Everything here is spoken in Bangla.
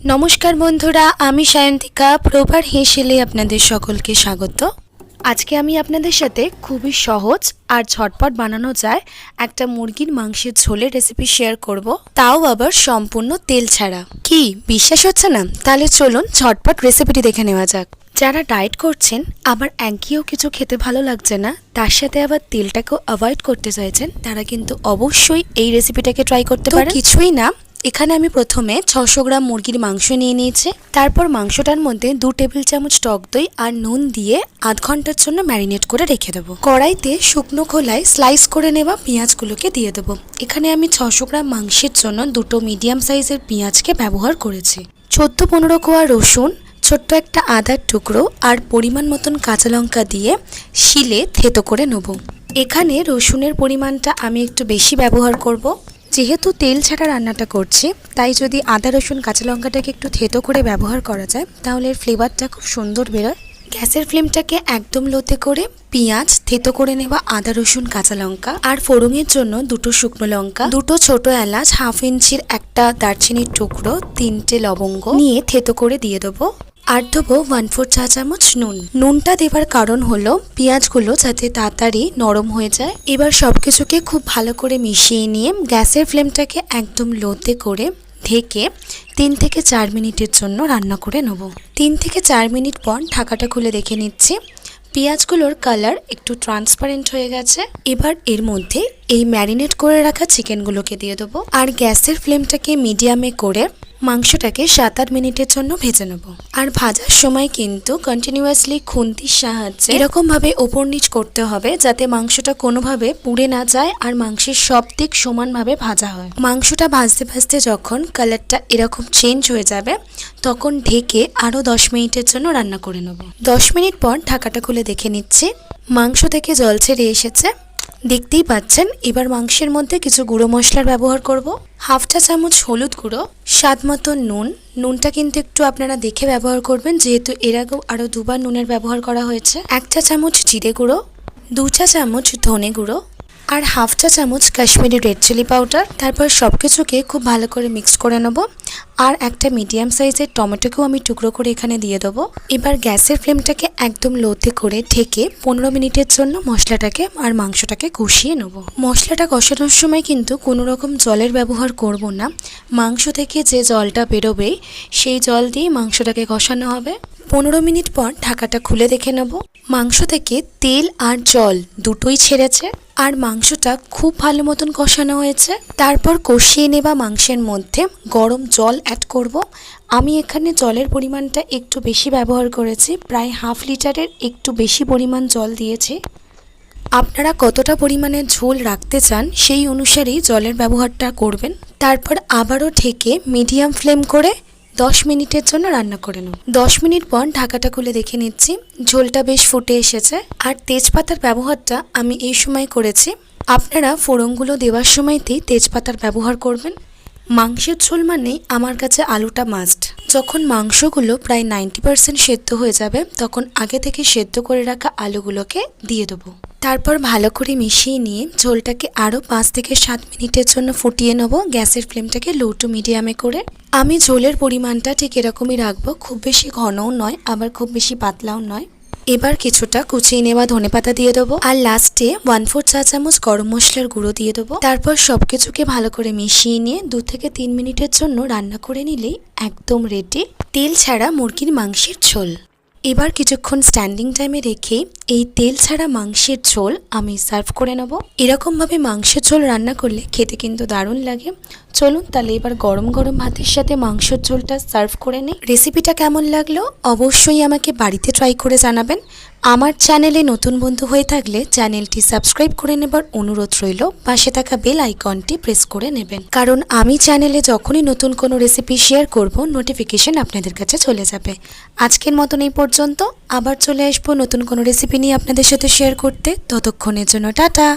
নমস্কার বন্ধুরা আমি সায়ন্তিকা প্রভার হেসেলে আপনাদের সকলকে স্বাগত। আজকে আমি আপনাদের সাথে খুবই সহজ আর ঝটপট বানানো যায় একটা মুরগির মাংসের ঝোলের রেসিপি শেয়ার করব। তাও আবার সম্পূর্ণ তেল ছাড়া। কি বিশ্বাস হচ্ছে না? তাহলে চলুন ঝটপট রেসিপিটি দেখে নেওয়া যাক। যারা ডায়েট করছেন আবার একঘেয়েও কিছু খেতে ভালো লাগছে না তার সাথে আবার তেলটাকেও অ্যাভয়েড করতে চাইছেন তারা কিন্তু অবশ্যই এই রেসিপিটাকে ট্রাই করতে তো পারেন। কিছুই না এখানে আমি প্রথমে ছশো গ্রাম মুরগির মাংস নিয়ে নিয়েছি। তারপর মাংসটার মধ্যে দু টেবিল চামচ টক দই আর নুন দিয়ে আধ ঘণ্টার জন্য ম্যারিনেট করে রেখে দেবো। কড়াইতে শুকনো খোলায় স্লাইস করে নেওয়া পেঁয়াজগুলোকে দিয়ে দেবো। এখানে আমি ছশো গ্রাম মাংসের জন্য দুটো মিডিয়াম সাইজের পেঁয়াজকে ব্যবহার করেছি। চোদ্দ পনেরো কোয়া রসুন, ছোট্ট একটা আদার টুকরো আর পরিমাণ মতন কাঁচা লঙ্কা দিয়ে শিলে থেতো করে নেব। এখানে রসুনের পরিমাণটা আমি একটু বেশি ব্যবহার করব। যেহেতু তেল ছাড়া রান্নাটা করছি, তাই যদি আদা, রসুন, কাঁচা লঙ্কাটাকে একটু থেতো করে ব্যবহার করা যায়, তাহলে এর ফ্লেভারটা খুব সুন্দর বেরোয়। গ্যাসের ফ্লেমটাকে একদম লোতে করে পেঁয়াজ থেতো করে নেওয়া আদা, রসুন, কাঁচা লঙ্কা আর ফোড়নের জন্য দুটো শুকনো লঙ্কা, দুটো ছোট এলাচ, হাফ ইঞ্চির একটা দারচিনির টুকরো, তিনটে লবঙ্গ নিয়ে থেতো করে দিয়ে দেবো। আর দেবো ওয়ান ফোর চা চামচ নুন। নুনটা দেবার কারণ হলো, পেঁয়াজগুলো যাতে তাড়াতাড়ি নরম হয়ে যায়। এবার সব কিছুকে খুব ভালো করে মিশিয়ে নিয়ে গ্যাসের ফ্লেমটাকে একদম লোতে করে ঢেকে তিন থেকে চার মিনিটের জন্য রান্না করে নেব। তিন থেকে চার মিনিট পর ঢাকাটা খুলে দেখে নিচ্ছি। পেঁয়াজগুলোর কালার একটু ট্রান্সপারেন্ট হয়ে গেছে। এবার এর মধ্যে এই ম্যারিনেট করে রাখা চিকেনগুলোকে দিয়ে দেবো। আর গ্যাসের ফ্লেমটাকে মিডিয়ামে করে মাংসটাকে সাত আট মিনিটের জন্য ভেজে নেব। আর ভাজার সময় কিন্তু কন্টিনিউয়াসলি খুন্তির সাহায্যে এরকমভাবে ওপর নিচ করতে হবে যাতে মাংসটা কোনোভাবে পুড়ে না যায় আর মাংসের সব দিক সমানভাবে ভাজা হয়। মাংসটা ভাজতে ভাজতে যখন কালারটা এরকম চেঞ্জ হয়ে যাবে, তখন ঢেকে আরও দশ মিনিটের জন্য রান্না করে নেব। দশ মিনিট পর ঢাকাটা খুলে দেখে নিচ্ছি। মাংস থেকে জল ছেড়ে এসেছে। দেখতেই পাচ্ছেন, এবার মাংসের মধ্যে কিছু গুঁড়ো মশলার ব্যবহার করব। হাফ চা চামচ হলুদ গুঁড়ো, স্বাদ মতো নুন। নুনটা কিন্তু একটু আপনারা দেখে ব্যবহার করবেন, যেহেতু এর আগেও আরও দুবার নুনের ব্যবহার করা হয়েছে। এক চা চামচ জিরে গুঁড়ো, দু চা চামচ ধনে গুঁড়ো আর হাফ চা চামচ কাশ্মীরি রেড চিলি পাউডার। তারপর সব কিছুকে খুব ভালো করে মিক্স করে নেব। আর একটা মিডিয়াম সাইজের টমেটোকেও আমি টুকরো করে এখানে দিয়ে দেবো। এবার গ্যাসের ফ্লেমটাকে একদম লোতে করে ঢেকে পনেরো মিনিটের জন্য মশলাটাকে আর মাংসটাকে কষিয়ে নেব। মশলাটা কষানোর সময় কিন্তু কোনো রকম জলের ব্যবহার করব না। মাংস থেকে যে জলটা বেরোবে, সেই জল দিয়ে মাংসটাকে কষানো হবে। পনেরো মিনিট পর ঢাকাটা খুলে দেখে নেব। মাংস থেকে তেল আর জল দুটোই ছেড়েছে। আর মাংসটা খুব ভালো মতন কষানো হয়েছে। তারপর কষিয়ে নেওয়া মাংসের মধ্যে গরম জল অ্যাড করব। আমি এখানে জলের পরিমাণটা একটু বেশি ব্যবহার করেছি, প্রায় হাফ লিটারের একটু বেশি পরিমাণ জল দিয়েছি। আপনারা কতটা পরিমাণে ঝোল রাখতে চান সেই অনুসারেই জলের ব্যবহারটা করবেন। তারপর আবারও ঢেকে মিডিয়াম ফ্লেম করে দশ মিনিটের জন্য রান্না করে নেব। দশ মিনিট পর ঢাকাটা খুলে দেখে নিচ্ছি, ঝোলটা বেশ ফুটে এসেছে। আর তেজপাতার ব্যবহারটা আমি এই সময় করেছি। আপনারা ফোড়নগুলো দেওয়ার সময়তেই তেজপাতার ব্যবহার করবেন। মাংসের ঝোল মানেই আমার কাছে আলুটা মাস্ট যখন মাংসগুলো প্রায় নাইনটি পার্সেন্ট সেদ্ধ হয়ে যাবে, তখন আগে থেকে সেদ্ধ করে রাখা আলুগুলোকে দিয়ে দেবো। তারপর ভালো করে মিশিয়ে নিয়ে ঝোলটাকে আরও পাঁচ থেকে সাত মিনিটের জন্য ফুটিয়ে নেব। গ্যাসের ফ্লেমটাকে লো টু মিডিয়ামে করে। আমি ঝোলের পরিমাণটা ঠিক এরকমই রাখব, খুব বেশি ঘনও নয়, আবার খুব বেশি পাতলাও নয়। এবার কিছুটা কুচিয়ে নেওয়া ধনে পাতা দিয়ে দেবো, আর লাস্টে ওয়ান ফোর চা চামচ গরম মশলার গুঁড়ো দিয়ে দেবো। তারপর সব কিছুকে ভালো করে মিশিয়ে নিয়ে দু থেকে তিন মিনিটের জন্য রান্না করে নিলেই একদম রেডি তেল ছাড়া মুরগির মাংসের ঝোল। এবার কিছুক্ষণ স্ট্যান্ডিং টাইমে রেখে এই তেল ছাড়া মাংসের ঝোল আমি সার্ভ করে নেব। এরকমভাবে মাংসের ঝোল রান্না করলে খেতে কিন্তু দারুণ লাগে। চলুন তাহলে এবার গরম গরম ভাতের সাথে মাংসের ঝোলটা সার্ভ করে নিই। রেসিপিটা কেমন লাগল? অবশ্যই আমাকে বাড়িতে ট্রাই করে জানাবেন। আমার চ্যানেলে নতুন বন্ধু হয়ে থাকলে চ্যানেলটি সাবস্ক্রাইব করে নেবার অনুরোধ রইল। পাশে থাকা বেল আইকনটি প্রেস করে নেবেন। কারণ আমি চ্যানেলে যখনই নতুন কোনো রেসিপি শেয়ার করব, নোটিফিকেশন আপনাদের কাছে চলে যাবে। আজকের মতন এই পর্যন্ত। আবার চলে আসব নতুন কোনো রেসিপি নিয়ে আপনাদের সাথে শেয়ার করতে। ততক্ষণের জন্য টাটা।